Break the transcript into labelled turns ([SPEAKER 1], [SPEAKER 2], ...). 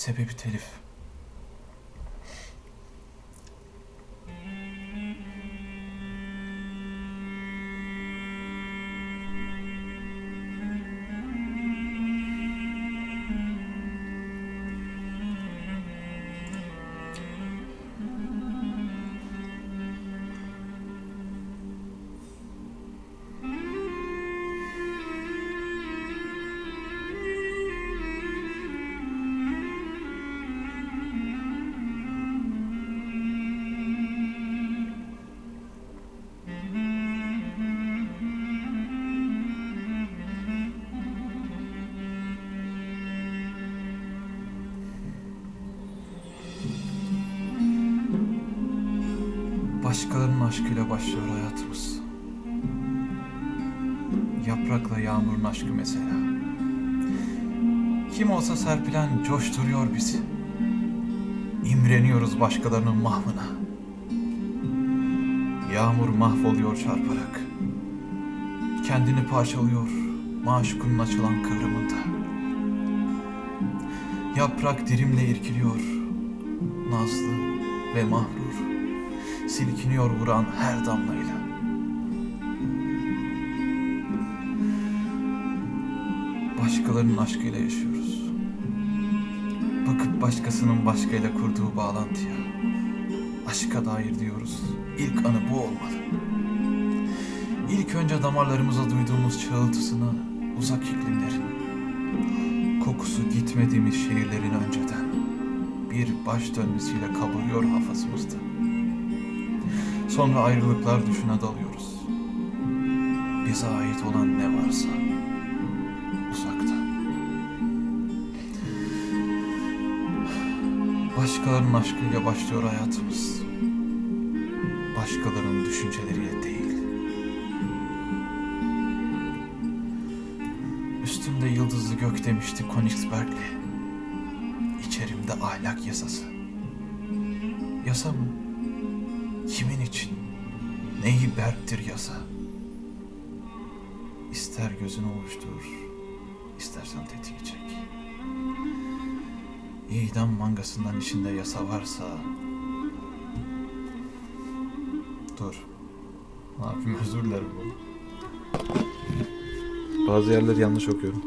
[SPEAKER 1] Sebebi telif. Başkalarının aşkıyla başlıyor hayatımız. Yaprakla yağmurun aşkı mesela. Kim olsa serpilen coşturuyor bizi. İmreniyoruz başkalarının mahvına. Yağmur mahvoluyor çarparak. Kendini parçalıyor maşukunun açılan kıvrımında. Yaprak dirimle irkiliyor. Nazlı ve mahrur silkiniyor vuran her damlayla. Başkalarının aşkıyla yaşıyoruz. Bakıp başkasının başkayla kurduğu bağlantıya. Aşka dair diyoruz. İlk anı bu olmalı. İlk önce damarlarımıza duyduğumuz çağıltısını uzak iklimlerin, kokusu gitmediğimiz şehirlerin önceden bir baş dönmesiyle kabarıyor hafızımızda. Sonra ayrılıklar düşüne dalıyoruz. Bize ait olan ne varsa uzakta. Başkalarının aşkıyla başlıyor hayatımız. Başkalarının düşünceleriyle değil. Üstümde yıldızlı gök demişti Königsbergli. İçerimde ahlak yasası. Yasa mı? Kimin için? Neyi berktir yasa? İster gözünü ovuştur, istersen tetiği çek. İdam mangasından içinde yasa varsa... Dur. Ne yapayım özür dilerim. Bazı yerleri yanlış okuyorum.